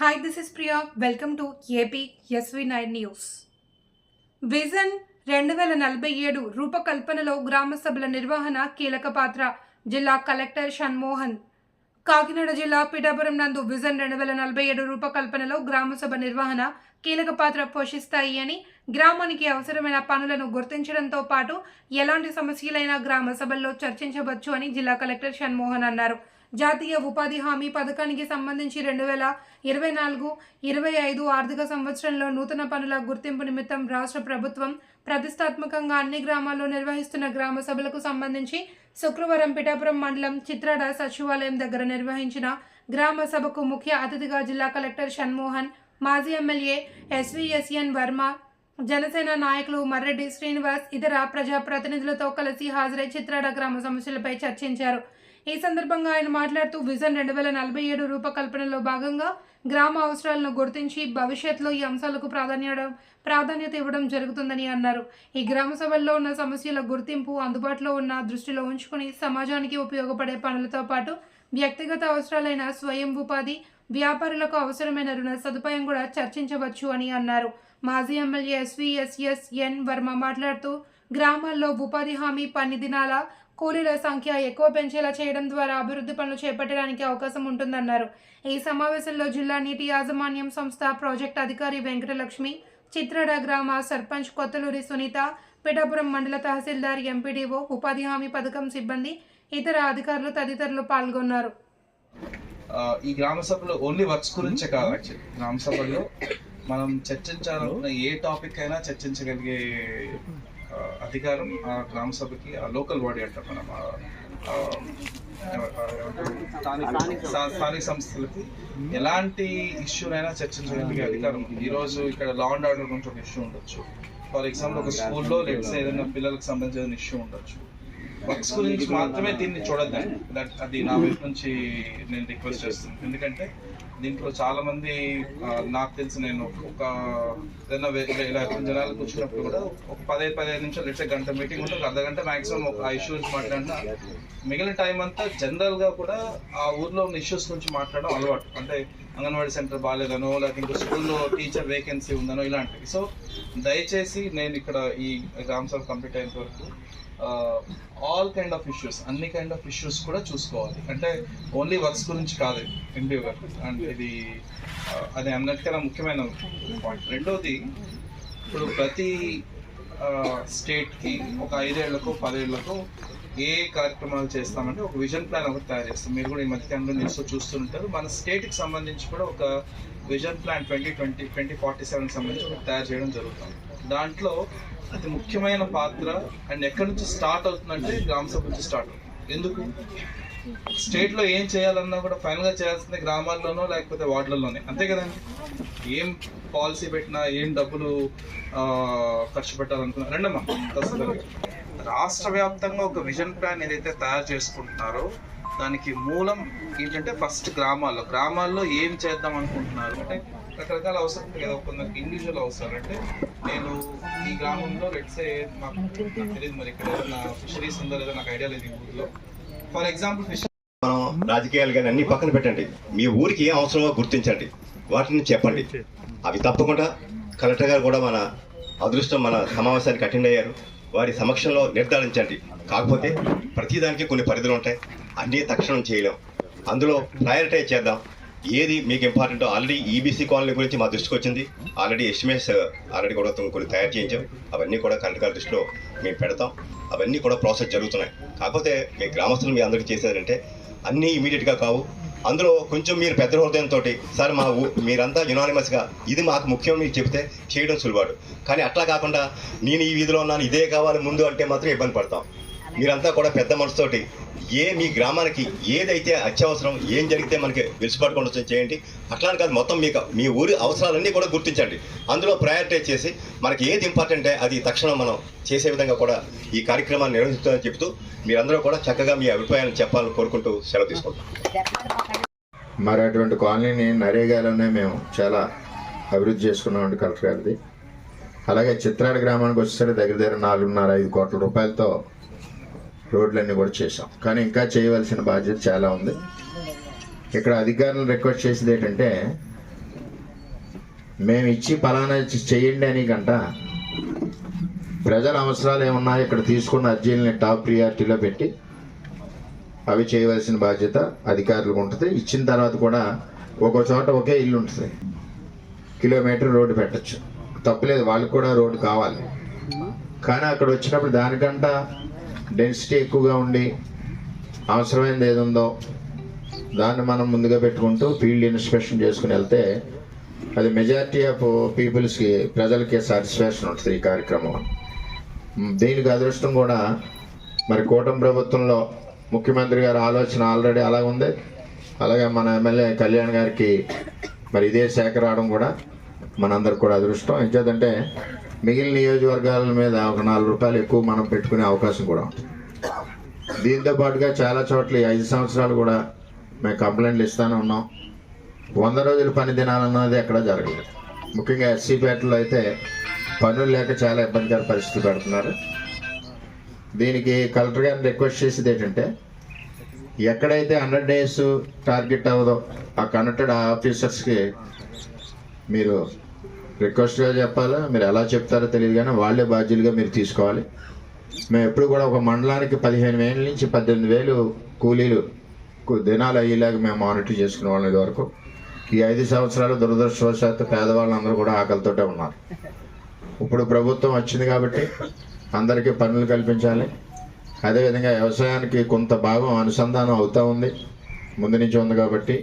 Hi this is Priya welcome to AP SV nine news vision రెండు వేల నలభై ఏడు రూపకల్పనలో గ్రామ సభల నిర్వహణ కీలక పాత్ర జిల్లా కలెక్టర్ షణ్మోహన్. కాకినాడ జిల్లా పిఠాపురం నందు విజన్ రెండు వేల నలభై ఏడు రూపకల్పనలో గ్రామసభ నిర్వహణ కీలక పాత్ర పోషిస్తాయి అని గ్రామానికి అవసరమైన పనులను గుర్తించడంతో పాటు ఎలాంటి సమస్యలైనా గ్రామ సభల్లో చర్చించవచ్చు అని జిల్లా కలెక్టర్ షణ్మోహన్ అన్నారు. జాతీయ ఉపాధి హామీ పథకానికి సంబంధించి రెండు వేల ఇరవై నాలుగు ఇరవై ఐదు ఆర్థిక సంవత్సరంలో నూతన పనుల గుర్తింపు నిమిత్తం రాష్ట్ర ప్రభుత్వం ప్రతిష్టాత్మకంగా అన్ని గ్రామాల్లో నిర్వహిస్తున్న గ్రామ సభలకు సంబంధించి శుక్రవారం పిఠాపురం మండలం చిత్రాడ సచివాలయం దగ్గర నిర్వహించిన గ్రామ సభకు ముఖ్య అతిథిగా జిల్లా కలెక్టర్ షణ్మోహన్ మాజీ ఎమ్మెల్యే ఎస్విఎస్ఎన్ వర్మ జనసేన నాయకులు మర్రెడ్డి శ్రీనివాస్ ఇతర ప్రజాప్రతినిధులతో కలిసి హాజరై చిత్రాడ గ్రామ సమస్యలపై చర్చించారు. ఈ సందర్భంగా ఆయన మాట్లాడుతూ విజన్ రెండు వేల నలభై ఏడు రూపకల్పనలో భాగంగా గ్రామ అవసరాలను గుర్తించి భవిష్యత్తులో ఈ అంశాలకు ప్రాధాన్యత ప్రాధాన్యత ఇవ్వడం జరుగుతుందని అన్నారు. ఈ గ్రామ సభల్లో ఉన్న సమస్యల గుర్తింపు అందుబాటులో ఉన్న దృష్టిలో ఉంచుకుని సమాజానికి ఉపయోగపడే పనులతో పాటు వ్యక్తిగత అవసరాలైన స్వయం ఉపాధి వ్యాపారులకు అవసరమైన రుణ సదుపాయం కూడా చర్చించవచ్చు అని అన్నారు. మాజీ ఎమ్మెల్యే ఎస్విఎస్ఎస్ ఎన్ వర్మ మాట్లాడుతూ గ్రామాల్లో ఉపాధి హామీ పని దినాల కూలీల సంఖ్య ఎక్కువ పెంచేలా చేయడం ద్వారా అభివృద్ధి పనులు చేపట్టడానికి అవకాశం ఉంటుందన్నారు. ఈ సమావేశంలో జిల్లా నీటి యాజమాన్యం సంస్థ ప్రాజెక్ట్ అధికారి వెంకటలక్ష్మి చిత్రడ గ్రామ సర్పంచ్ కొత్తలూరి సునీత పిఠాపురం మండల తహసీల్దార్ ఎంపీడీఓ ఉపాధి హామీ పథకం సిబ్బంది ఇతర అధికారులు తదితరులు పాల్గొన్నారు. ఈ గ్రామ సభలో ఓన్లీ వర్క్స్ గురించే కాదు యాక్చువల్లీ గ్రామ సభలో మనం చర్చించాలనుకున్న ఏ టాపిక్ అయినా చర్చించగలిగే అధికారం ఆ గ్రామ సభకి ఆ లోకల్ బాడీ అంటాం మనం స్థానిక సంస్థలకి ఎలాంటి ఇష్యూనైనా చర్చించగలిగే అధికారం ఉంది. ఈ రోజు ఇక్కడ లా అండ్ ఆర్డర్ గురించి ఒక ఇష్యూ ఉండొచ్చు. ఫర్ ఎగ్జాంపుల్ ఒక స్కూల్లో లెట్స్ ఏదైనా పిల్లలకు సంబంధించిన ఇష్యూ ఉండొచ్చు. వర్క్స్ గురించి మాత్రమే దీన్ని చూడద్దండి. దట్ అది నా వైపు నుంచి నేను రిక్వెస్ట్ చేస్తున్నాను. ఎందుకంటే దీంట్లో చాలా మంది నాకు తెలిసి నేను ఒక ఏదైనా ఇలా జనాలు కూర్చున్నప్పుడు కూడా ఒక పదిహేను పదిహేను నిమిషాలు ఇట్లా గంట మీటింగ్ ఉంటుంది అర్ధ గంట మాక్సిమం ఒక ఇష్యూస్ మాట్లాడినా మిగిలిన టైం అంతా జనరల్గా కూడా ఆ ఊర్లో ఉన్న ఇష్యూస్ గురించి మాట్లాడడం అలవాటు. అంటే అంగన్వాడీ సెంటర్ బాగాలేదనో లేకపోతే ఇంకో స్కూల్లో టీచర్ వేకెన్సీ ఉందనో ఇలాంటివి. సో దయచేసి నేను ఇక్కడ ఈ గ్రామ సభ కంప్లీట్ అయినంత వరకు ఆల్ కైండ్ ఆఫ్ ఇష్యూస్ అన్ని కైండ్ ఆఫ్ ఇష్యూస్ కూడా చూసుకోవాలి. అంటే ఓన్లీ వర్క్స్ గురించి కాదు ఎంపీ గారు అండ్ ఇది అది అన్నిటికన్నా ముఖ్యమైన పాయింట్ రెండోది ఇప్పుడు ప్రతి స్టేట్కి ఒక ఐదేళ్ళకు పదేళ్ళకు ఏ కార్యక్రమాలు చేస్తామంటే ఒక విజన్ ప్లాన్ ఒకటి తయారు చేస్తాం. మీరు కూడా ఈ మధ్యకాలంలో న్యూస్లో చూస్తుంటారు. మన స్టేట్కి సంబంధించి కూడా ఒక vision plan twenty twenty twenty forty సెవెన్కి సంబంధించి ఒకటి తయారు చేయడం జరుగుతుంది. దాంట్లో అతి ముఖ్యమైన పాత్ర అండ్ ఎక్కడి నుంచి స్టార్ట్ అవుతుందంటే గ్రామ సభ నుంచి స్టార్ట్ అవుతుంది. ఎందుకు? స్టేట్లో ఏం చేయాలన్నా కూడా ఫైనల్గా చేయాల్సింది గ్రామాల్లోనో లేకపోతే వార్డులలోనే. అంతే కదండి? ఏం పాలసీ పెట్టినా ఏం డబ్బులు ఖర్చు పెట్టాలనుకున్నా రెండమ్మా రాష్ట్ర వ్యాప్తంగా ఒక విజన్ ప్లాన్ ఏదైతే తయారు చేసుకుంటున్నారో దానికి మూలం ఏంటంటే ఫస్ట్ గ్రామాల్లో. గ్రామాల్లో ఏం చేద్దాం అనుకుంటున్నారు? అంటే రకరకాల అవసరం కదా కొందరికి ఇండివిజువల్ అవసరాలు అంటే నేను ఈ గ్రామంలో లెట్సే నాకు తెలియదు మరి ఇక్కడ ఫిషరీస్ ఉందో లేదో నాకు ఐడియా లేదు ఈ ఊర్లో. ఫర్ ఎగ్జాంపుల్ ఫిష్ మనం రాజకీయాలు కానీ అన్ని పక్కన పెట్టండి. మీ ఊరికి ఏం అవసరమో గుర్తించండి. వాటిని చెప్పండి. అవి తప్పకుండా కలెక్టర్ గారు కూడా మన అదృష్టం మన సమావేశానికి అటెండ్ అయ్యారు. వారి సమక్షంలో నిర్ధారించండి. కాకపోతే ప్రతిదానికి కొన్ని పరిధులు ఉంటాయి. అన్నీ తక్షణం చేయలేం. అందులో ప్రయారిటైజ్ చేద్దాం. ఏది మీకు ఇంపార్టెంట్ ఆల్రెడీ ఈబీసీ కాలనీ గురించి మా దృష్టికి వచ్చింది. ఆల్రెడీ ఎస్టిమేట్స్ ఆల్రెడీ కూడా కొన్ని తయారు చేయించాం. అవన్నీ కూడా కలెక్టర్ గారి దృష్టిలో మేము పెడతాం. అవన్నీ కూడా ప్రాసెస్ జరుగుతున్నాయి. కాకపోతే మీ గ్రామస్తులు మీ అందరికీ చేసేదంటే అన్నీ ఇమీడియట్గా కావు. అందులో కొంచెం మీరు పెద్ద హృదయంతో సార్ మా మీరంతా యునానిమస్గా ఇది మాకు ముఖ్యం మీకు చెప్తే చేయడం సులువాడు. కానీ అట్లా కాకుండా నేను ఈ వీధిలో ఉన్నాను ఇదే కావాలి ముందు అంటే మాత్రం ఇబ్బంది పడతాం. మీరంతా కూడా పెద్ద మనసుతోటి ఏ మీ గ్రామానికి ఏదైతే అత్యవసరం ఏం జరిగితే మనకి వెలుసుపడకుండా చేయండి. అట్లా అని కాదు మొత్తం మీకు మీ ఊరి అవసరాలన్నీ కూడా గుర్తించండి. అందులో ప్రయారిటైజ్ చేసి మనకి ఏది ఇంపార్టెంటే అది తక్షణం మనం చేసే విధంగా కూడా ఈ కార్యక్రమాన్ని నిర్వహిస్తుందని చెప్తూ మీరందరూ కూడా చక్కగా మీ అభిప్రాయాలను చెప్పాలని కోరుకుంటూ సెలవు తీసుకుంటాం మరి అటువంటి కాలనీని నరేగాలోనే మేము చాలా అభివృద్ధి చేసుకున్నామండి కలెక్టర్ గారిది. అలాగే చిత్రాడ గ్రామానికి వచ్చేసరికి దగ్గర దగ్గర నాలుగున్నర ఐదు కోట్ల రూపాయలతో రోడ్లన్నీ కూడా చేసాం కానీ ఇంకా చేయవలసిన బాధ్యత చాలా ఉంది. ఇక్కడ అధికారులను రిక్వెస్ట్ చేసేది ఏంటంటే మేము ఇచ్చి ఫలానా చేయండి అని కంట ప్రజల అవసరాలు ఏమున్నాయో ఇక్కడ తీసుకున్న అర్జీలని టాప్ ప్రియారిటీలో పెట్టి అవి చేయవలసిన బాధ్యత అధికారులకు ఉంటుంది. ఇచ్చిన తర్వాత కూడా ఒక్కో చోట ఒకే ఇల్లు ఉంటుంది. కిలోమీటర్ రోడ్డు పెట్టచ్చు. తప్పులేదు వాళ్ళకి కూడా రోడ్డు కావాలి. కానీ అక్కడ వచ్చినప్పుడు దానికంట డెన్సిటీ ఎక్కువగా ఉండి అవసరమైనది ఏది ఉందో దాన్ని మనం ముందుగా పెట్టుకుంటూ ఫీల్డ్ ఇన్స్పెక్షన్ చేసుకుని వెళ్తే అది మెజారిటీ ఆఫ్ పీపుల్స్కి ప్రజలకి సాటిస్ఫాక్షన్ ఉంటుంది ఈ కార్యక్రమం. దీనికి అదృష్టం కూడా మరి కూటమి ప్రభుత్వంలో ముఖ్యమంత్రి గారి ఆలోచన ఆల్రెడీ అలా ఉంది. అలాగే మన ఎమ్మెల్యే కళ్యాణ్ గారికి మరి ఇదే శాఖ రావడం కూడా మనందరికి కూడా అదృష్టం. ఎంచేదంటే మిగిలిన నియోజకవర్గాల మీద ఒక నాలుగు రూపాయలు ఎక్కువ మనం పెట్టుకునే అవకాశం కూడా ఉంటుంది దీంతో పాటుగా చాలా చోట్ల ఐదు సంవత్సరాలు కూడా మేము కంప్లైంట్లు ఇస్తానే ఉన్నాం. వంద రోజులు పని దినాలన్నది ఎక్కడ జరగలేదు. ముఖ్యంగా ఎస్సీపేటలో అయితే పనులు లేక చాలా ఇబ్బందికర పరిస్థితులు పెడుతున్నారు. దీనికి కలెక్టర్ గారిని రిక్వెస్ట్ చేసేది ఏంటంటే ఎక్కడైతే హండ్రెడ్ డేస్ టార్గెట్ అవ్వదో ఆ కనెక్టెడ్ ఆఫీసర్స్కి మీరు రిక్వెస్ట్గా చెప్పాలా? మీరు ఎలా చెప్తారో తెలియదు కానీ వాళ్ళే బాధ్యులుగా మీరు తీసుకోవాలి. మేము ఎప్పుడు కూడా ఒక మండలానికి పదిహేను వేల నుంచి పద్దెనిమిది వేలు కూలీలు దినాలు అయ్యేలాగా మేము మానిటర్ చేసుకునే వాళ్ళం ఇదివరకు. ఈ ఐదు సంవత్సరాలు దురదృష్టవశాత్తు పేదవాళ్ళందరూ కూడా ఆకలితోటే ఉన్నారు. ఇప్పుడు ప్రభుత్వం వచ్చింది కాబట్టి అందరికీ పనులు కల్పించాలి. అదేవిధంగా వ్యవసాయానికి కొంత భాగం అనుసంధానం అవుతూ ఉంది. ముందు నుంచి ఉంది కాబట్టి